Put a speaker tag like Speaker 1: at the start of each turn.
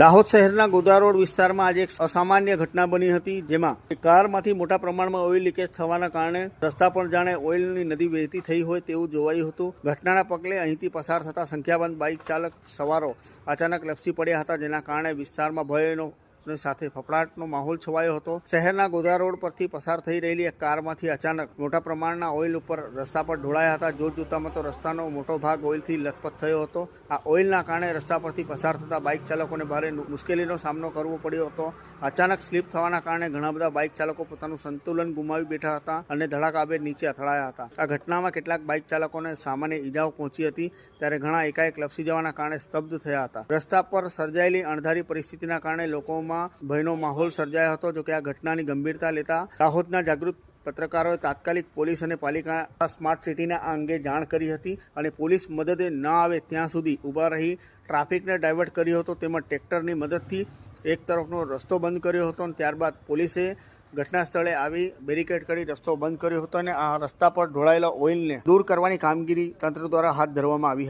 Speaker 1: દાહોદ શહેરના ગોદા રોડ વિસ્તારમાં આજે એક અસામાન્ય ઘટના બની હતી, જેમાં કારમાંથી મોટા પ્રમાણમાં ઓઇલ લીકેજ થવાના કારણે રસ્તા પર જાણે ઓઇલની નદી વહેતી થઈ હોય તેવું જોવાયું હતું. ઘટનાના પગલે અહીંથી પસાર થતા સંખ્યાબંધ બાઇક ચાલક સવારો અચાનક લપસી પડ્યા હતા, જેના કારણે વિસ્તારમાં ભયનો અને સાથે ફફડાટનો માહોલ છવાયો હતો. શહેરના ગોધા રોડ પરથી પસાર થઈ રહેલી એક કારમાંથી અચાનક મોટા પ્રમાણના ઓઇલ ઉપર રસ્તા પર ઢોળાયા હતા. જોત જોતામાં તો રસ્તાનો મોટો ભાગ ઓઇલથી લથપથ થયો હતો. આ ઓઇલના કારણે રસ્તા પરથી પસાર થતા બાઇક ચાલકોને ભારે મુશ્કેલીનો સામનો કરવો પડ્યો હતો. અચાનક સ્લીપ થવાના કારણે ઘણા બધા બાઇક ચાલકો પોતાનું સંતુલન ગુમાવી બેઠા હતા અને ધડાકાભેર નીચે અથડાયા હતા. આ ઘટનામાં કેટલાક બાઇક ચાલકોને સામાન્ય ઈજાઓ પહોંચી હતી. ત્યારે ઘણા એકાએક લપસી જવાના કારણે સ્તબ્ધ થયા હતા. રસ્તા પર સર્જાયેલી અણધારી પરિસ્થિતિના કારણે લોકોમાં ભયનો માહોલ સર્જાયો હતો, જોકે આ ઘટનાની ગંભીરતા લેતા દાહોદના જાગૃત પત્રકારોએ તાત્કાલિક પોલીસ અને પાલિકા સ્માર્ટ સિટીને આ અંગે જાણ કરી હતી અને પોલીસ મદદે ન આવે ત્યાં સુધી ઊભા રહી ટ્રાફિકને ડાયવર્ટ કર્યો હતો. તેમજ ટ્રેક્ટરની મદદથી એક તરફનો રસ્તો બંધ કર્યો હતો અને ત્યારબાદ પોલીસે ઘટના સ્થળે આવી બેરિકેડ કરી રસ્તો બંધ કર્યો હતો અને આ રસ્તા પર ઢોળાયેલા ઓઇલને દૂર કરવાની કામગીરી તંત્ર દ્વારા હાથ ધરવામાં આવી હતી.